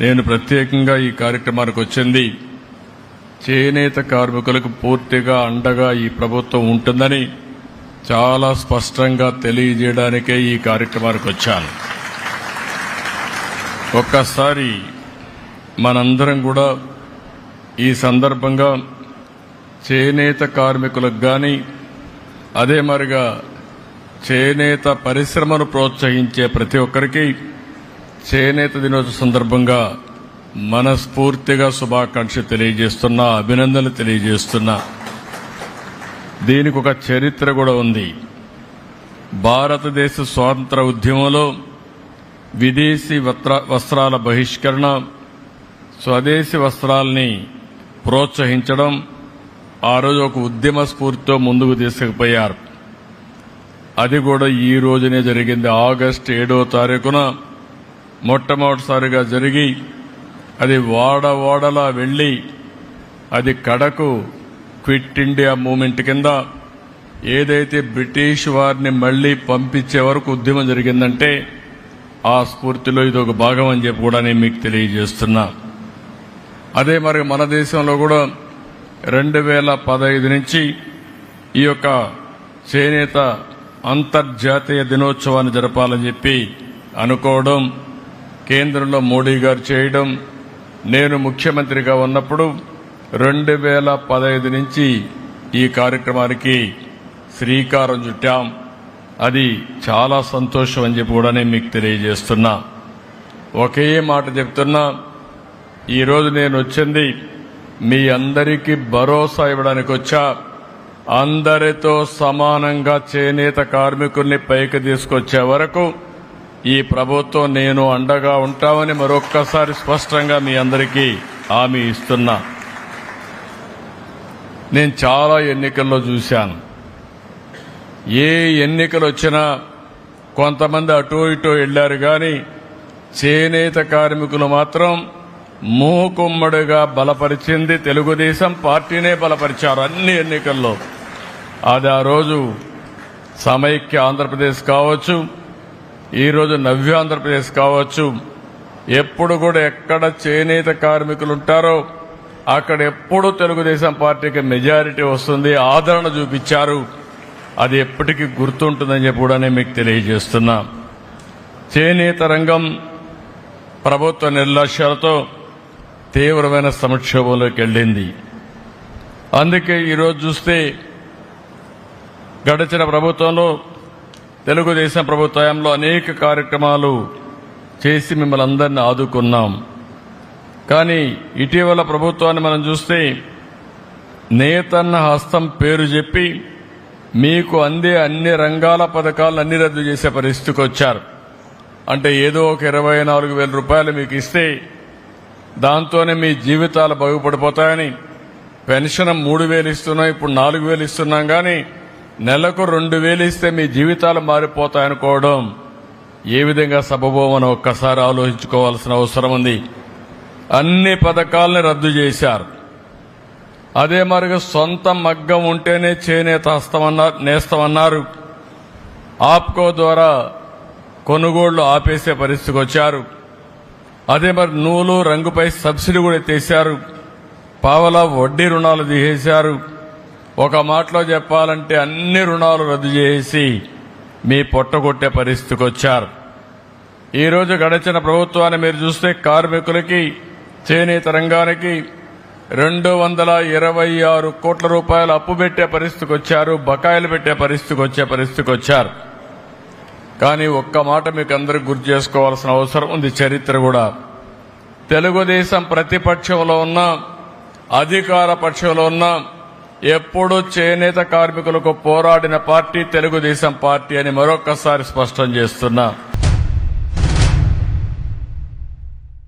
నేను ప్రత్యేకంగా ఈ కార్యక్రమానికి వచ్చింది. చేనేత కార్మికులకు పూర్తిగా అండగా ఈ ప్రభుత్వం ఉంటుందని చాలా స్పష్టంగా తెలియజేయడానికే ఈ కార్యక్రమానికి వచ్చాను. ఒక్కసారి మనందరం కూడా ఈ సందర్భంగా చేనేత కార్మికులకు కానీ అదే మరిగా చేనేత పరిశ్రమను ప్రోత్సహించే ప్రతి ఒక్కరికి చేనేత దినోత్సవ సందర్భంగా మనస్ఫూర్తిగా శుభాకాంక్ష తెలియజేస్తున్నా అభినందనలు తెలియజేస్తున్నా దీనికి ఒక చరిత్ర కూడా ఉంది. భారతదేశ స్వాతంత్ర ఉద్యమంలో విదేశీ వస్త్ర- వస్త్రాల బహిష్కరణ స్వదేశీ వస్త్రాల్ని ప్రోత్సహించడం ఆ రోజు ఒక ఉద్యమ స్ఫూర్తితో ముందుకు తీసుకుపోయారు. అది కూడా ఈ రోజునే జరిగింది. ఆగస్టు ఏడో తారీఖున మొట్టమొదటిసారిగా జరిగి అది వాడ వాడలా వెళ్ళి అది కడకు క్విట్ ఇండియా మూమెంట్ కింద ఏదైతే బ్రిటిష్ వారిని మళ్ళీ పంపించే వరకు ఉద్యమం జరిగిందంటే ఆ స్ఫూర్తిలో ఇది ఒక భాగం అని చెప్పి కూడా నేను మీకు తెలియజేస్తున్నా. అదే మరి మన దేశంలో కూడా రెండు వేల పదహైదు నుంచి ఈ యొక్క చేనేత అంతర్జాతీయ దినోత్సవాన్ని జరపాలని చెప్పి అనుకోవడం కేంద్రంలో మోడీ గారు చేయడం నేను ముఖ్యమంత్రిగా ఉన్నప్పుడు రెండు వేల పదహైదు నుంచి ఈ కార్యక్రమానికి శ్రీకారం చుట్టాం. అది చాలా సంతోషం అని చెప్పి కూడా నేను మీకు తెలియజేస్తున్నా. ఒకే మాట చెప్తున్నా. ఈరోజు నేను వచ్చింది మీ అందరికీ భరోసా ఇవ్వడానికి వచ్చా. అందరితో సమానంగా చేనేత కార్మికుల్ని పైకి తీసుకొచ్చే వరకు ఈ ప్రభుత్వం నేను అండగా ఉంటామని మరొక్కసారి స్పష్టంగా మీ అందరికీ హామీ ఇస్తున్నా. నేను చాలా ఎన్నికల్లో చూశాను. ఏ ఎన్నికలు వచ్చినా కొంతమంది అటో ఇటో వెళ్ళారు కానీ చేనేత కార్మికులు మాత్రం మూకుమ్మడిగా బలపరిచింది తెలుగుదేశం పార్టీనే బలపరిచారు అన్ని ఎన్నికల్లో. అది ఆ రోజు సమైక్య ఆంధ్రప్రదేశ్ కావచ్చు ఈరోజు నవ్య ఆంధ్రప్రదేశ్ కావచ్చు ఎప్పుడు కూడా ఎక్కడ చేనేత కార్మికులు ఉంటారో అక్కడ ఎప్పుడు తెలుగుదేశం పార్టీకి మెజారిటీ వస్తుంది ఆదరణ చూపించారు. అది ఎప్పటికీ గుర్తుంటుందని చెప్పి కూడా నేను మీకు తెలియజేస్తున్నా. చేనేత రంగం ప్రభుత్వ నిర్లక్ష్యాలతో తీవ్రమైన సంక్షోభంలోకి వెళ్ళింది. అందుకే ఈరోజు చూస్తే గడిచిన ప్రభుత్వంలో తెలుగుదేశం ప్రభుత్వంలో అనేక కార్యక్రమాలు చేసి మిమ్మల్ని అందరిని ఆదుకున్నాం. కానీ ఇటీవల ప్రభుత్వాన్ని మనం చూస్తే నేతన్న హస్తం పేరు చెప్పి మీకు అందే అన్ని రంగాల పథకాలను అన్ని రద్దు చేసే పరిస్థితికి వచ్చారు. అంటే ఏదో ఒక ఇరవై నాలుగు వేల రూపాయలు మీకు ఇస్తే దాంతోనే మీ జీవితాలు బాగుపడిపోతాయని పెన్షన్ మూడు వేలు ఇస్తున్నాం ఇప్పుడు నాలుగు వేలు ఇస్తున్నాం కానీ నెలకు రెండు వేలు ఇస్తే మీ జీవితాలు మారిపోతాయనుకోవడం ఏ విధంగా సబబోమని ఒక్కసారి ఆలోచించుకోవాల్సిన అవసరం ఉంది. అన్ని పథకాలని రద్దు చేశారు. అదే మరిగా సొంత మగ్గం ఉంటేనే చేనేత హస్తమన్నారు నేస్తమన్నారు. ఆప్కో ద్వారా కొనుగోళ్ళు ఆపేసే పరిస్థితికి వచ్చారు. అదే మరి నూలు రంగుపై సబ్సిడీ కూడా ఎత్తేశారు పావలా వడ్డీ రుణాలు తీసేశారు. ఒక మాటలో చెప్పాలంటే అన్ని రుణాలు రద్దు చేసి మీ పొట్టగొట్టే పరిస్థితికి వచ్చారు. ఈరోజు గడిచిన ప్రభుత్వాన్ని మీరు చూస్తే కార్మికులకి చేనేత రంగానికి రెండు వందల ఇరవై ఆరు కోట్ల రూపాయలు అప్పు పెట్టే పరిస్థితికి వచ్చారు బకాయిలు పెట్టే పరిస్థితికి వచ్చే పరిస్థితికి వచ్చారు. కానీ ఒక్క మాట మీకు అందరికి గుర్తు చేసుకోవాల్సిన అవసరం ఉంది చరిత్ర కూడా. తెలుగుదేశం ప్రతిపక్షంలో ఉన్న అధికార పక్షంలో ఉన్న ఎప్పుడు చేనేత కార్మికులకు పోరాడిన పార్టీ తెలుగుదేశం పార్టీ అని మరొక్కసారి స్పష్టం చేస్తున్నా.